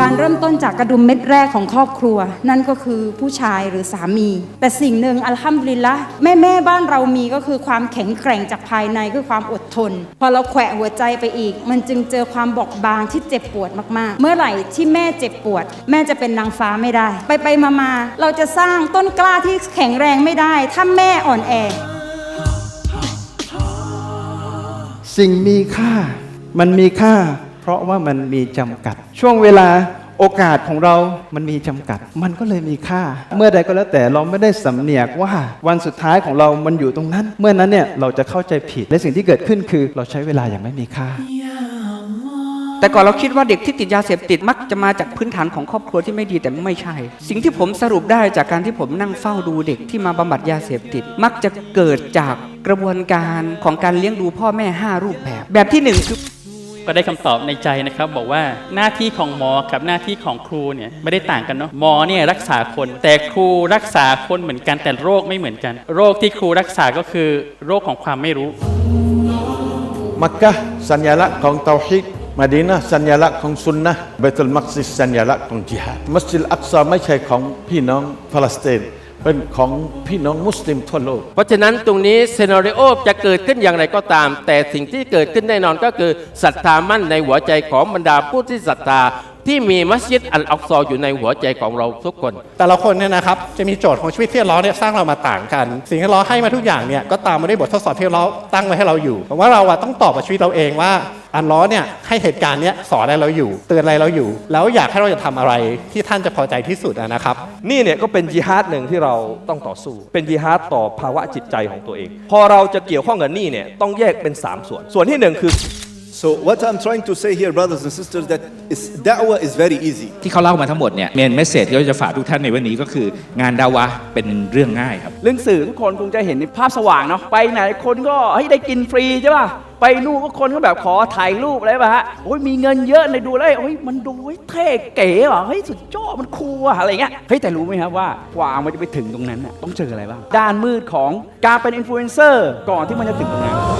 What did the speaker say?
การเริ่มต้นจากกระดุมเม็ดแรกของครอบครัว นั่นก็คือผู้ชายหรือสามี แต่สิ่งหนึ่งอัลฮัมดุลิลละแม่แม่บ้านเรามีก็คือความแข็งแกร่งจากภายในคือความอดทน พอเราแขวะหัวใจไปอีก มันจึงเจอความบอบบางที่เจ็บปวดมากๆ เมื่อไหร่ที่แม่เจ็บปวด แม่จะเป็นนางฟ้าไม่ได้ ไปไปมามาเราจะสร้างต้นกล้าที่แข็งแรงไม่ได้ถ้าแม่อ่อนแอ สิ่งมีค่า มันมีค่า เพราะว่ามันมีจำกัด ช่วงเวลาโอกาสของเรามันมีจำกัด มันก็เลยมีค่า เมื่อใดก็แล้วแต่เราไม่ได้สำเนียกว่าวันสุดท้ายของเรามันอยู่ตรงนั้น เมื่อนั้นเนี่ยเราจะเข้าใจผิด และสิ่งที่เกิดขึ้นคือ เราใช้เวลาอย่างไม่มีค่า แต่ก่อนเราคิดว่าเด็กที่ติดยาเสพติดมักจะมาจากพื้นฐานของครอบครัวที่ไม่ดีแต่ไม่ใช่ สิ่งที่ผมสรุปได้จากการที่ผมนั่งเฝ้าดูเด็กที่มาบำบัดยาเสพติด มักจะเกิดจากกระบวนการของการเลี้ยงดูพ่อแม่ 5 รูปแบบ แบบที่หนึ่งคือ ก็ได้คำตอบในใจนะครับ บอกว่าหน้าที่ของหมอกับหน้าที่ของครูเนี่ยไม่ได้ต่างกันเนาะหมอเนี่ยรักษาคน แต่ครูรักษาคนเหมือนกันแต่โรคไม่เหมือนกัน โรคที่ครูรักษาก็คือโรคของความไม่รู้ มักกะสัญลักษณ์ของเตาฮิดมาดีนะสัญลักษณ์ของซุนนะเบตุลมักซิสสัญลักษณ์ของจิฮาดมัสยิดอักซอไม่ใช่ของพี่น้องฟาลสเตน เป็นของพี่น้องมุสลิมทั่วโลก เพราะฉะนั้นตรงนี้เซนาริโอจะเกิดขึ้นอย่างไรก็ตาม แต่สิ่งที่เกิดขึ้นแน่นอนก็คือศรัทธามั่นในหัวใจของบรรดาผู้ที่ศรัทธา ที่มีมัสยิดอัลอักซออยู่ในหัวใจของเราทุกคน แต่ละคนเนี่ยนะครับจะมีโจทย์ของชีวิตที่เราเนี่ยสร้างเรามาต่างกัน สิ่งที่เราให้มาทุกอย่างเนี่ยก็ตามมาด้วยบททดสอบที่เราตั้งไว้ให้เราอยู่ผมว่าเราอะต้องตอบกับชีวิตเราเองว่าอันล้อเนี่ยให้เหตุการณ์เนี้ยสอนอะไรเราอยู่ เตือนอะไรเราอยู่ แล้วอยากให้เราจะทำอะไรที่ท่านจะพอใจที่สุดอะนะครับ นี่เนี่ยก็เป็นจิฮาดหนึ่งที่เราต้องต่อสู้ เป็นจิฮาดต่อภาวะจิตใจของตัวเอง พอเราจะเกี่ยวข้องกับหนี่เนี่ยต้องแยกเป็น 3 ส่วน ส่วนที่หนึ่งคือ So what I'm trying to say here, brothers and sisters, that is, da'wah is very easy. ที่เขาเล่ามาทั้งหมดเนี่ยเมนเมสเซจที่เราจะฝากทุกท่านในวันนี้ก็คืองานดาวะเป็นเรื่องง่ายครับ เรื่องสื่อทุกคนคงจะเห็นในภาพสว่างเนาะไปไหนคนก็เฮ้ยได้กินฟรีใช่ป่ะไปนู่นก็คนก็แบบขอถ่ายรูปอะไรป่ะฮะโอ้ยมีเงินเยอะในดูแล้วโอ้ยมันดูเฮ้ยเท่เก๋ว่ะเฮ้ยสุดยอดมันคูลอะอะไรเงี้ยเฮ้ยแต่รู้ไหมครับว่ากว่ามันจะไปถึงตรงนั้นน่ะต้องเจออะไรบ้างด้านมืดของการเป็นอินฟลูเอนเซอร์ก่อนที่มันจะถึงตรงนั้น